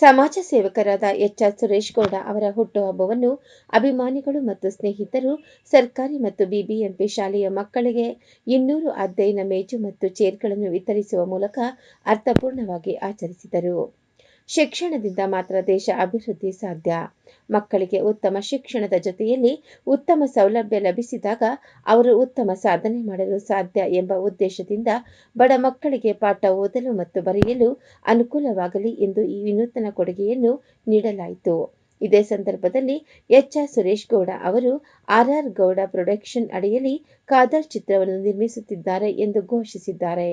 ಸಮಾಜ ಸೇವಕರಾದ H R Suresh Gowda ಅವರ ಹುಟ್ಟುಹಬ್ಬವನ್ನು ಅಭಿಮಾನಿಗಳು ಮತ್ತು ಸ್ನೇಹಿತರು, ಸರ್ಕಾರಿ ಮತ್ತು ಬಿಬಿಎಂಪಿ ಶಾಲೆಯ ಮಕ್ಕಳಿಗೆ ಇನ್ನೂರು ಅಧ್ಯಯನ ಮೇಜು ಮತ್ತು ಚೇರ್ಗಳನ್ನು ವಿತರಿಸುವ ಮೂಲಕ ಅರ್ಥಪೂರ್ಣವಾಗಿ ಆಚರಿಸಿದರು. ಶಿಕ್ಷಣದಿಂದ ಮಾತ್ರ ದೇಶ ಅಭಿವೃದ್ಧಿ ಸಾಧ್ಯ. ಮಕ್ಕಳಿಗೆ ಉತ್ತಮ ಶಿಕ್ಷಣದ ಜೊತೆಯಲ್ಲಿ ಉತ್ತಮ ಸೌಲಭ್ಯ ಲಭಿಸಿದಾಗ ಅವರು ಉತ್ತಮ ಸಾಧನೆ ಮಾಡಲು ಸಾಧ್ಯ ಎಂಬ ಉದ್ದೇಶದಿಂದ ಬಡ ಮಕ್ಕಳಿಗೆ ಪಾಠ ಓದಲು ಮತ್ತು ಬರೆಯಲು ಅನುಕೂಲವಾಗಲಿ ಎಂದು ಈ ವಿನೂತನ ಕೊಡುಗೆಯನ್ನು ನೀಡಲಾಯಿತು. ಇದೇ ಸಂದರ್ಭದಲ್ಲಿ ಎಚ್ ಆರ್ ಸುರೇಶ್ ಗೌಡ ಅವರು ಆರ್ ಆರ್ ಗೌಡ ಪ್ರೊಡಕ್ಷನ್ ಅಡಿಯಲ್ಲಿ ಕಾದರ್ ಚಿತ್ರವನ್ನು ನಿರ್ಮಿಸುತ್ತಿದ್ದಾರೆ ಎಂದು ಘೋಷಿಸಿದ್ದಾರೆ.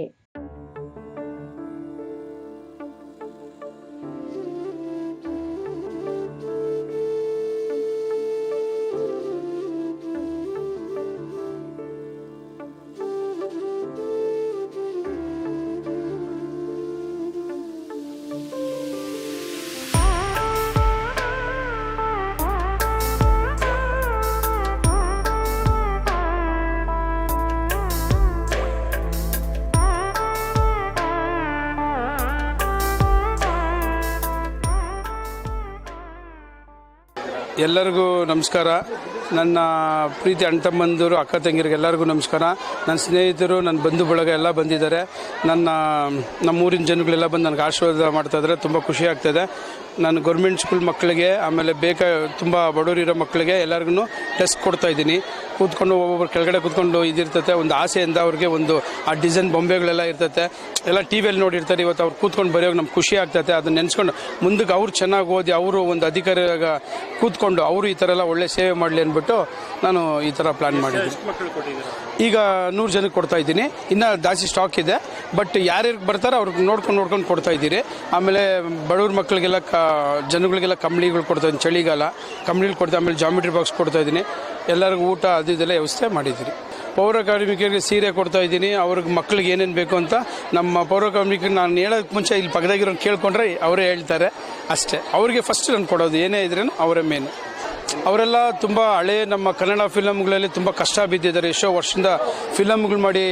ಎಲ್ಲರಿಗೂ ನಮಸ್ಕಾರ. ನನ್ನ ಪ್ರೀತಿ ಅಣ್ಣ ತಮ್ಮಂದಿರು, ಅಕ್ಕ ತಂಗಿರಿಗೆ ಎಲ್ಲರಿಗೂ ನಮಸ್ಕಾರ. ನನ್ನ ಸ್ನೇಹಿತರು, ನನ್ನ ಬಂಧು ಬಳಗ ಎಲ್ಲ ಬಂದಿದ್ದಾರೆ. ನನ್ನ, ನಮ್ಮೂರಿನ ಜನಗಳೆಲ್ಲ ಬಂದು ನನಗೆ ಆಶೀರ್ವಾದ ಮಾಡ್ತಾಯಿದ್ರೆ ತುಂಬ ಖುಷಿ ಆಗ್ತದೆ. ನಾನು ಗೌರ್ಮೆಂಟ್ ಸ್ಕೂಲ್ ಮಕ್ಕಳಿಗೆ, ಆಮೇಲೆ ಬೇಕಾ, ತುಂಬ ಬಡವರಿರೋ ಮಕ್ಕಳಿಗೆ ಎಲ್ಲರಿಗೂ ಕೊಡ್ತಾ ಇದ್ದೀನಿ. ಕೂತ್ಕೊಂಡು ಒಬ್ಬೊಬ್ಬರು ಕೆಳಗಡೆ ಕೂತ್ಕೊಂಡು ಇದಿರ್ತೈತೆ. ಒಂದು ಆಸೆಯಿಂದ ಅವ್ರಿಗೆ ಒಂದು, ಆ ಡಿಸೈನ್ ಬೊಂಬೆಗಳೆಲ್ಲ ಇರ್ತೈತೆ. ಎಲ್ಲ ಟಿ ವಿಯಲ್ಲಿ ನೋಡಿರ್ತಾರೆ. ಇವತ್ತು ಅವ್ರು ಕೂತ್ಕೊಂಡು ಬರೆಯೋಕೆ ನಮ್ಗೆ ಖುಷಿ ಆಗ್ತೈತೆ. ಅದನ್ನ ನೆನೆಸ್ಕೊಂಡು ಮುಂದಕ್ಕೆ ಅವ್ರು ಚೆನ್ನಾಗಿ ಓದಿ, ಅವರು ಒಂದು ಅಧಿಕಾರಿಯಾಗ ಕೂತ್ಕೊಂಡು ಅವರು ಈ ಥರ ಎಲ್ಲ ಒಳ್ಳೆ ಸೇವೆ ಮಾಡಲಿ ಅಂದ್ಬಿಟ್ಟು ನಾನು ಈ ಥರ ಪ್ಲಾನ್ ಮಾಡಿದ್ದೀನಿ. ಈಗ ನೂರು ಜನಕ್ಕೆ ಕೊಡ್ತಾ ಇದ್ದೀನಿ. ಇನ್ನು ಜಾಸ್ತಿ ಸ್ಟಾಕ್ ಇದೆ ಬಟ್ ಯಾರ್ಯಾರು ಬರ್ತಾರೋ ಅವ್ರಿಗೆ ನೋಡ್ಕೊಂಡು ನೋಡ್ಕೊಂಡು ಕೊಡ್ತಾ ಇದ್ದೀರಿ. ಆಮೇಲೆ ಬಡವ್ರ ಮಕ್ಕಳಿಗೆಲ್ಲ ಕ ಜನಗಳಿಗೆಲ್ಲ ಕಂಬಳಿಗಳು ಕೊಡ್ತಾ ಇದ್ದೀನಿ ಚಳಿಗಾಲ ಕಂಬಳಿಗಳು ಕೊಡ್ತಾ ಆಮೇಲೆ ಜಾಮಿಟ್ರಿ ಬಾಕ್ಸ್ ಕೊಡ್ತಾ ಇದ್ದೀನಿ. ಎಲ್ಲರಿಗೂ ಊಟ ಅದು ಇದೆಲ್ಲ ವ್ಯವಸ್ಥೆ ಮಾಡಿದ್ದೀರಿ. ಪೌರ ಕಾರ್ಮಿಕರಿಗೆ ಸೀರೆ ಕೊಡ್ತಾ ಇದ್ದೀನಿ. ಅವ್ರಿಗೆ ಮಕ್ಕಳಿಗೆ ಏನೇನು ಬೇಕು ಅಂತ ನಮ್ಮ ಪೌರ ಕಾರ್ಮಿಕರಿಗೆ ನಾನು ಹೇಳೋಕ್ಕೆ ಮುಂಚೆ ಇಲ್ಲಿ ಪಕ್ಕದಾಗಿರೋ ಕೇಳ್ಕೊಂಡ್ರೆ ಅವರೇ ಹೇಳ್ತಾರೆ ಅಷ್ಟೇ. ಅವರಿಗೆ ಫಸ್ಟ್ ನಾನು ಕೊಡೋದು ಏನೇ ಇದ್ರೇನು ಅವರೇ ಮೇನು ಅವರೆಲ್ಲ ತುಂಬ ಹಳೆ ನಮ್ಮ ಕನ್ನಡ ಫಿಲಮ್ಗಳಲ್ಲಿ ತುಂಬ ಕಷ್ಟ ಬಿದ್ದಿದ್ದಾರೆ. ಎಷ್ಟೋ ವರ್ಷದಿಂದ ಫಿಲಮ್ಗಳು ಮಾಡಿ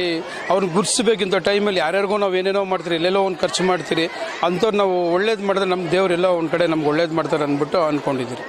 ಅವ್ರನ್ನ ಗುರ್ಸ್ಬೇಕಿಂತ ಟೈಮಲ್ಲಿ ಯಾರ್ಯಾರಿಗೂ ನಾವು ಏನೇನೋ ಮಾಡ್ತೀರಿ, ಎಲ್ಲೆಲ್ಲೋ ಒಂದು ಖರ್ಚು ಮಾಡ್ತೀರಿ, ಅಂಥವ್ರು ನಾವು ಒಳ್ಳೇದು ಮಾಡಿದ್ರೆ ನಮ್ಮ ದೇವರೆಲ್ಲ ಒಂದು ಕಡೆ ನಮ್ಗೆ ಒಳ್ಳೇದು ಮಾಡ್ತಾರೆ ಅಂದ್ಬಿಟ್ಟು ಅಂದ್ಕೊಂಡಿದ್ದೀರಿ